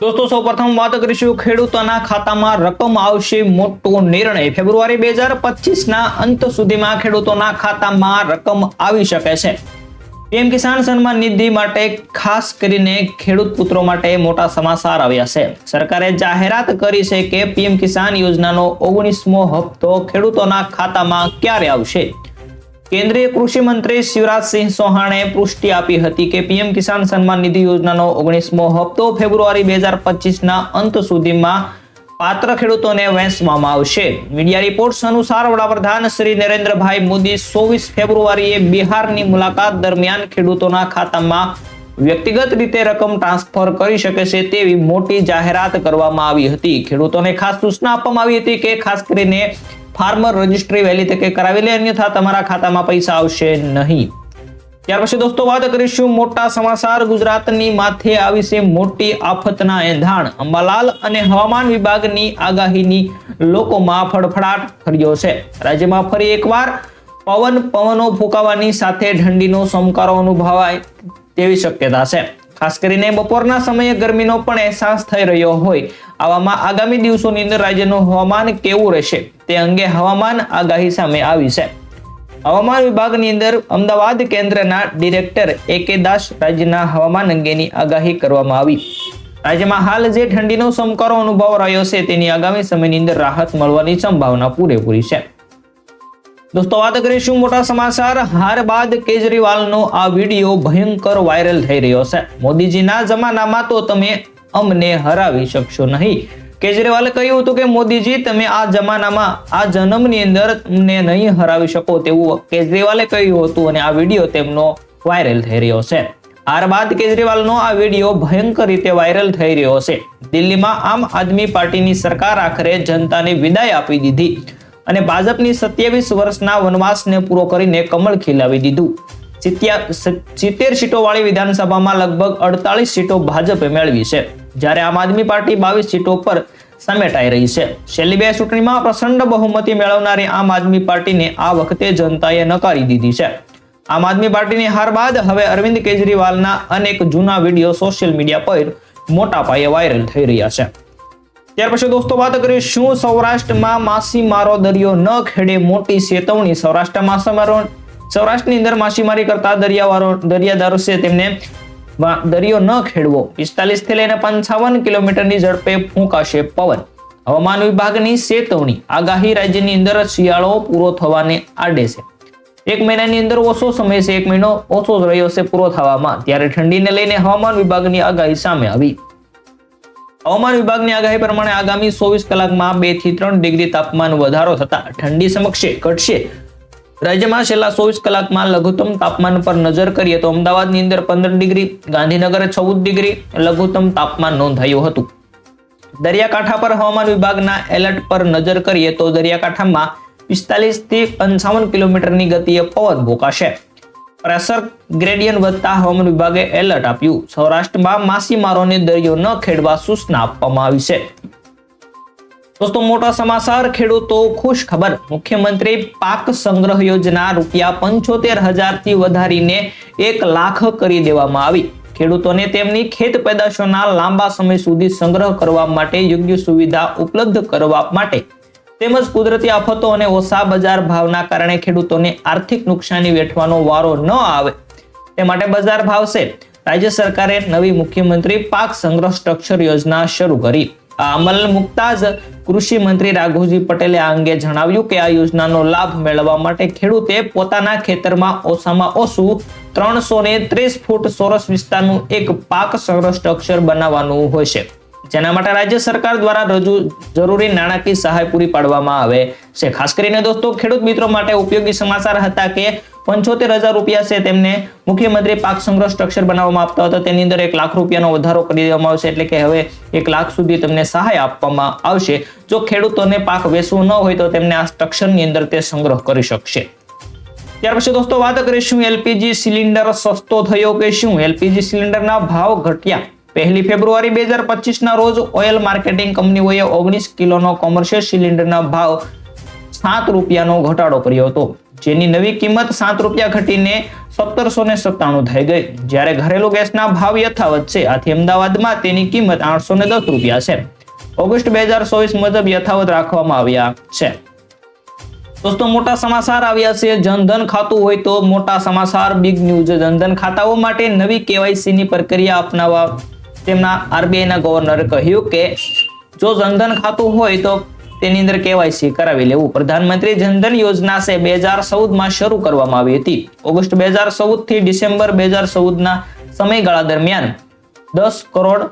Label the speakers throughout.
Speaker 1: દોસ્તો સૌ પ્રથમ વાત કરીશું ખેડૂતોના ખાતામાં રકમ આવશે મોટો નિર્ણય. ફેબ્રુઆરી બે હજાર પચીસના અંત સુધીમાં ખેડૂતોના ખાતામાં રકમ આવી શકે છે. પીએમ કિસાન સન્માન નિધિ માટે ખાસ કરીને ખેડૂત પુત્રો માટે મોટા સમાચાર આવ્યા છે. સરકારે જાહેરાત કરી છે કે પીએમ કિસાન યોજનાનો ઓગણીસમો હપ્તો ખેડૂતોના ખાતામાં ક્યારે આવશે? કેન્દ્રીય કૃષિ મંત્રી શિવરાજસિંહ ચૌહાણે પુષ્ટિ આપી હતી કે પીએમ કિસાન સન્માન નિધિ યોજનાનો ઓગણીસમો હપ્તો ફેબ્રુઆરી બે હજાર પચીસના અંત સુધીમાં પાત્ર ખેડૂતોને વહેંચવામાં આવશે. મીડિયા રિપોર્ટ્સ અનુસાર વડાપ્રધાન શ્રી નરેન્દ્રભાઈ મોદી ચોવીસ ફેબ્રુઆરીએ બિહારની મુલાકાત દરમિયાન ખેડૂતોના ખાતામાં વ્યક્તિગત રીતે રકમ ટ્રાન્સફર કરી શકે છે તેવી મોટી જાહેરાત કરવામાં આવી હતી. ખેડૂતોને ખાસ સૂચના આપવામાં આવી હતી કે ખાસ કરીને ફાર્મર રજિસ્ટ્રી વહેલી તકે કરાવી લે, અન્યથા તમારા ખાતામાં પૈસા આવશે નહીં. ત્યાર પછી દોસ્તો, વાત કરીશું મોટા સમાચાર. ગુજરાતની માથે આવી છે મોટી આફતના એંધાણ. અંબાલાલ અને હવામાન વિભાગની આગાહીની લોકોમાં ફડફડાટ ફર્યો છે. રાજ્યમાં ફરી એકવાર પવન પવનો ફૂંકાવાની સાથે ઠંડીનો સમકારો અનુભવાય તેવી શક્યતા છે. ખાસ કરીને બપોરના સમયે ગરમીનો પણ અહેસાસ થઈ રહ્યો હોય. આવામાં આગામી દિવસોની અંદર રાજ્યનું હવામાન કેવું રહેશે તે અંગે હવામાન આગાહી સામે આવી છે. હવામાન વિભાગની અંદર અમદાવાદ કેન્દ્રના ડિરેક્ટર એ કે દાસ રાજ્યના હવામાન અંગેની આગાહી કરવામાં આવી. રાજ્યમાં હાલ જે ઠંડીનો સમકારો અનુભવ રહ્યો છે તેની આગામી સમયની અંદર રાહત મળવાની સંભાવના પૂરેપૂરી છે. દોસ્તો, વાત કરીશું મોટા સમાચાર. હાર બાદ કેજરીવાલનો આ વીડિયો ભયંકર વાયરલ થઈ રહ્યો છે. મોદીજીના જમાનામાં તો તમે અમને હરાવી શકશો નહીં. કેજરીવાલે કહ્યું હતું કે, મોદીજી, તમે આ જમાનામાં, આ જન્મની અંદર અમને નહીં હરાવી શકો. તેવું કેજરીવાલે કહ્યું હતું અને આ વીડિયો તેમનો વાયરલ થઈ રહ્યો છે. આર બાદ કેજરીવાલનો આ વીડિયો ભયંકર રીતે વાયરલ થઈ રહ્યો છે. દિલ્હીમાં આમ આદમી પાર્ટીની સરકાર આખરે જનતાને વિદાય આપી દીધી અને ભાજપની સત્યાવીસ વર્ષના વનવાસને પૂરો કરીને કમળ ખીલાવી દીધું. સિત્તેર સીટો વાળી વિધાનસભામાં લગભગ અડતાલીસ સીટો ભાજપે મેળવી છે. જ્યારે આમ આદમી પાર્ટી બાવીસ સીટો પર સમેટાઈ રહી છે. છેલ્લી બે ચૂંટણીમાં પ્રચંડ બહુમતી મેળવનારી આમ આદમી પાર્ટીને આ વખતે જનતાએ નકારી દીધી છે. આમ આદમી પાર્ટીની હાર બાદ હવે અરવિંદ કેજરીવાલના અનેક જૂના વીડિયો સોશિયલ મીડિયા પર મોટા પાયે વાયરલ થઈ રહ્યા છે. ત્યાર પછી દોસ્તો વાત કરીએ શું સૌરાષ્ટ્રમાં માછીમારો દરિયો ન ખેડે મોટી ચેતવણી સૌરાષ્ટ્ર માછીમારો સૌરાષ્ટ્રની અંદર માછીમારી કરતા દરિયાવાળો દરિયાદારો છે તેમને દરિયો ન ખેડવો. પિસ્તાલીસથી લઈને પંચાવન કિલોમીટરની ઝડપે ફૂંકાશે પવન. હવામાન વિભાગની ચેતવણી. આગાહી રાજ્યની અંદર શિયાળો પૂરો થવાને આડે છે એક મહિનાની અંદર ઓછો સમય છે, એક મહિનો ઓછો રહ્યો છે પૂરો થવામાં. ત્યારે ઠંડીને લઈને હવામાન વિભાગની આગાહી સામે આવી. હવામાન વિભાગની આગાહી પ્રમાણે આગામી ચોવીસ કલાકમાં બેથી ત્રણ ડિગ્રી તાપમાન વધારો થતા ઠંડી સમક્ષે ઘટશે. રાજ્યમાં છેલ્લા ચોવીસ કલાકમાં લઘુત્તમ તાપમાન પર નજર કરીએ તો અમદાવાદની અંદર પંદર ડિગ્રી, ગાંધીનગર ચૌદ ડિગ્રી લઘુત્તમ તાપમાન નોંધાયું હતું. દરિયાકાંઠા પર હવામાન વિભાગના એલર્ટ પર નજર કરીએ તો દરિયાકાંઠામાં પિસ્તાલીસથી પંચાવન કિલોમીટરની ગતિએ પવન ભોકાશે. પ્રેશર ગ્રેડિયન વધતા હવામાન વિભાગે એલર્ટ આપ્યું. સૌરાષ્ટ્રમાં માછીમારોને દરિયો ન ખેડવા સૂચના આપવામાં આવી છે. દોસ્તો, મોટા સમાચાર, ખેડૂતો ખુશ ખબર. મુખ્યમંત્રી પાક સંગ્રહ યોજના રૂપિયા પંચોતેર હજારથી વધારીને એક લાખ કરી દેવામાં આવી. ખેડૂતોને તેમની ખેત પેદાશોના લાંબા સમય સુધી સંગ્રહ કરવા માટે યોગ્ય સુવિધા ઉપલબ્ધ કરવા માટે. તેમજ કુદરતી આફતો અને ઓછા બજાર ભાવના કારણે ખેડૂતોને આર્થિક નુકસાની વેઠવાનો વારો ન આવે. તે માટે બજાર ભાવ છે રાજ્ય સરકારે નવી મુખ્યમંત્રી પાક સંગ્રહ સ્ટ્રક્ચર યોજના શરૂ કરી. અમલ મુકતા જ કૃષિ મંત્રી રાઘુજી પટેલે આ અંગે જણાવ્યું કે આ યોજનાનો લાભ મેળવવા માટે ખેડૂતે પોતાના ખેતરમાં ઓછામાં ઓછું ત્રણસો ને ત્રીસ ફૂટ સોરસ વિસ્તારનું એક પાક સંગ્રહ સ્ટ્રક્ચર બનાવવાનું હોય છે. જેના માટે રાજ્ય સરકાર દ્વારા રજૂ જરૂરી નાણાકીય સહાય પૂરી પાડવામાં આવે છે. ખાસ કરીને દોસ્તો, ખેડૂત મિત્રો માટે ઉપયોગી સમાચાર હતા કે પંચોતેર હજાર રૂપિયા છે તેમને મુખ્યમંત્રી પાક સંગ્રહ સ્ટ્રક્ચર બનાવવામાં આપતા હતા. તેની અંદર એક લાખ રૂપિયાનો વધારો કરી દેવામાં આવશે એટલે કે હવે એક લાખ સુધી તમને સહાય આપવામાં આવશે. જો ખેડૂતોને પાક વેચવો ન હોય તો તેમને આ સ્ટ્રક્ચરની અંદર તે સંગ્રહ કરી શકશે. ત્યાર પછી દોસ્તો વાત કરીશું એલપીજી સિલિન્ડર સસ્તો થયો કે શું? એલપીજી સિલિન્ડરના ભાવ ઘટ્યા. પહેલી ફેબ્રુઆરી બે હજાર પચીસના રોજ ઓઇલ માર્કેટિંગ કંપનીઓએ ઓગણીસ કિલોનો કોમર્શિયલ સિલિન્ડરના ભાવ સાત રૂપિયાનો ઘટાડો કર્યો હતો. જેની નવી કિંમત સાત રૂપિયા ઘટીને સત્તરસો ને સત્તાણું થઈ ગઈ. જ્યારે ઘરેલું ગેસના ભાવ યથાવત છે. આથી અમદાવાદમાં તેની કિંમત આઠસો ને દસ રૂપિયા છે. ઓગસ્ટ બે હજાર ચોવીસ મુજબ યથાવત રાખવામાં આવ્યા છે. દોસ્તો, મોટા સમાચાર આવ્યા છે. જનધન ખાતું હોય તો મોટા સમાચાર બિગ ન્યૂઝ જનધન ખાતાઓ માટે નવી કેવાયસી ની પ્રક્રિયા અપનાવવા તેમના આરબીઆઈના ગવર્નરે કહ્યું કે, જો જનધન ખાતું હોય તો તેની અંદર કેવાયસી કરાવી લેવું. પ્રધાનમંત્રી જનધન યોજના છે બે હજારમાં શરૂ કરવામાં આવી હતી. ઓગસ્ટ બે હજારથી ડિસેમ્બર બે હજાર ના સમયગાળા દરમિયાન દસ કરોડ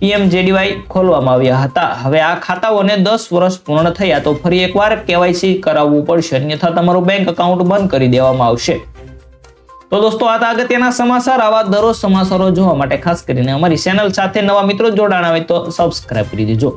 Speaker 1: પીએમજેડીવાય ખોલવામાં આવ્યા હતા. હવે આ ખાતાઓને દસ વર્ષ પૂર્ણ થયા તો ફરી એકવાર કેવાયસી કરાવવું પડશે. અન્યથા તમારું બેંક એકાઉન્ટ બંધ કરી દેવામાં આવશે. તો દોસ્તો, આ અગત્યના સમાચાર. આવા દરરોજ સમાચારો જોવા માટે ખાસ કરીને અમારી ચેનલ સાથે નવા મિત્રો જોડાણા હોય તો સબસ્ક્રાઇબ કરી દેજો.